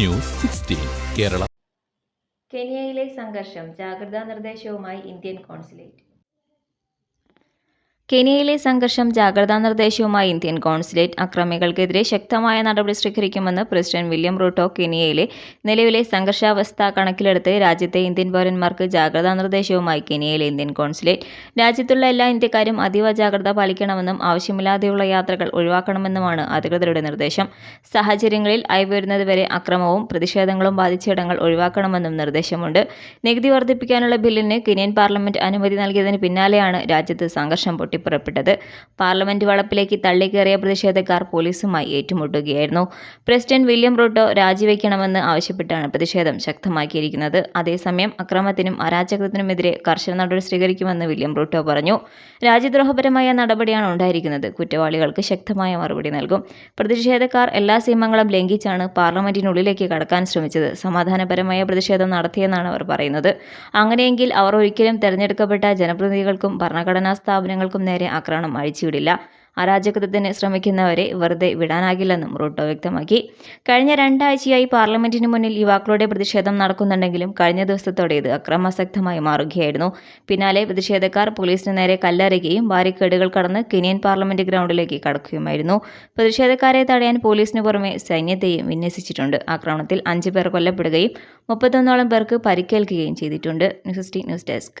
News sixteen Kerala. കെനിയയിലെ സംഘർഷം ജാഗ്രതാ നിർദ്ദേശവുമായി Indian consulate. കെനിയയിലെ സംഘർഷം ജാഗ്രതാ നിർദ്ദേശവുമായി ഇന്ത്യൻ കോൺസുലേറ്റ് അക്രമികൾക്കെതിരെ ശക്തമായ നടപടി സ്വീകരിക്കുമെന്ന് പ്രസിഡന്റ് വില്യം റൂട്ടോ കെനിയയിലെ നിലവിലെ സംഘർഷാവസ്ഥ കണക്കിലെടുത്ത് രാജ്യത്തെ ഇന്ത്യൻ പൗരന്മാർക്ക് ജാഗ്രതാ നിർദ്ദേശവുമായി കെനിയയിലെ ഇന്ത്യൻ കോൺസുലേറ്റ് രാജ്യത്തുള്ള എല്ലാ ഇന്ത്യക്കാരും അതീവ ജാഗ്രത പാലിക്കണമെന്നും ആവശ്യമില്ലാതെയുള്ള യാത്രകൾ ഒഴിവാക്കണമെന്നുമാണ് അധികൃതരുടെ നിർദ്ദേശം. സാഹചര്യങ്ങളിൽ അയവുവരുന്നതുവരെ അക്രമവും പ്രതിഷേധങ്ങളും ബാധിച്ചിടങ്ങൾ ഒഴിവാക്കണമെന്നും നിർദ്ദേശമുണ്ട്. നികുതി വർദ്ധിപ്പിക്കാനുള്ള ബില്ലിന് കെനിയൻ പാർലമെന്റ് അനുമതി നൽകിയതിന് പിന്നാലെയാണ് രാജ്യത്ത് സംഘർഷം പൊട്ടിപ്പുറപ്പെട്ടത് പാർലമെന്റ് വളപ്പിലേക്ക് തള്ളിക്കേറിയ പ്രതിഷേധക്കാർ പോലീസുമായി ഏറ്റുമുട്ടുകയായിരുന്നു. പ്രസിഡന്റ് വില്യം റൂട്ടോ രാജിവെക്കണമെന്ന് ആവശ്യപ്പെട്ടാണ് പ്രതിഷേധം ശക്തമാക്കിയിരിക്കുന്നത്. അതേസമയം അക്രമത്തിനും അരാജകത്വത്തിനുമെതിരെ കർശന നടപടി സ്വീകരിക്കുമെന്ന് വില്യം റൂട്ടോ പറഞ്ഞു. രാജ്യദ്രോഹപരമായ നടപടിയാണ് ഉണ്ടായിരിക്കുന്നത്. കുറ്റവാളികൾക്ക് ശക്തമായ മറുപടി നൽകും. പ്രതിഷേധക്കാർ എല്ലാ സീമങ്ങളും ലംഘിച്ചാണ് പാർലമെന്റിനുള്ളിലേക്ക് കടക്കാൻ ശ്രമിച്ചത്. സമാധാനപരമായ പ്രതിഷേധം നടത്തിയെന്നാണ് അവർ പറയുന്നത്. അങ്ങനെയെങ്കിൽ അവർ ഒരിക്കലും തെരഞ്ഞെടുക്കപ്പെട്ട ജനപ്രതിനിധികൾക്കും ഭരണഘടനാ സ്ഥാപനങ്ങൾക്കും നേരെ ആക്രമണം അഴിച്ചുവിടില്ല. അരാജകത്വത്തിന് ശ്രമിക്കുന്നവരെ വെറുതെ വിടാനാകില്ലെന്നും റൂട്ടോ വ്യക്തമാക്കി. കഴിഞ്ഞ രണ്ടാഴ്ചയായി പാർലമെന്റിന് മുന്നിൽ യുവാക്കളുടെ പ്രതിഷേധം നടക്കുന്നുണ്ടെങ്കിലും കഴിഞ്ഞ ദിവസത്തോടെ ഇത് അക്രമാസക്തമായി മാറുകയായിരുന്നു. പിന്നാലെ പ്രതിഷേധക്കാർ പോലീസിന് നേരെ കല്ലെറിയുകയും ബാരിക്കേഡുകൾ കടന്ന് കെനിയൻ പാർലമെന്റ് ഗ്രൗണ്ടിലേക്ക് കടക്കുകയുമായിരുന്നു. പ്രതിഷേധക്കാരെ തടയാൻ പോലീസിന് പുറമെ സൈന്യത്തെയും വിന്യസിച്ചിട്ടുണ്ട്. ആക്രമണത്തിൽ അഞ്ച് പേർ കൊല്ലപ്പെടുകയും മുപ്പത്തൊന്നോളം പേർക്ക് പരിക്കേൽക്കുകയും ചെയ്തിട്ടുണ്ട്. News desk.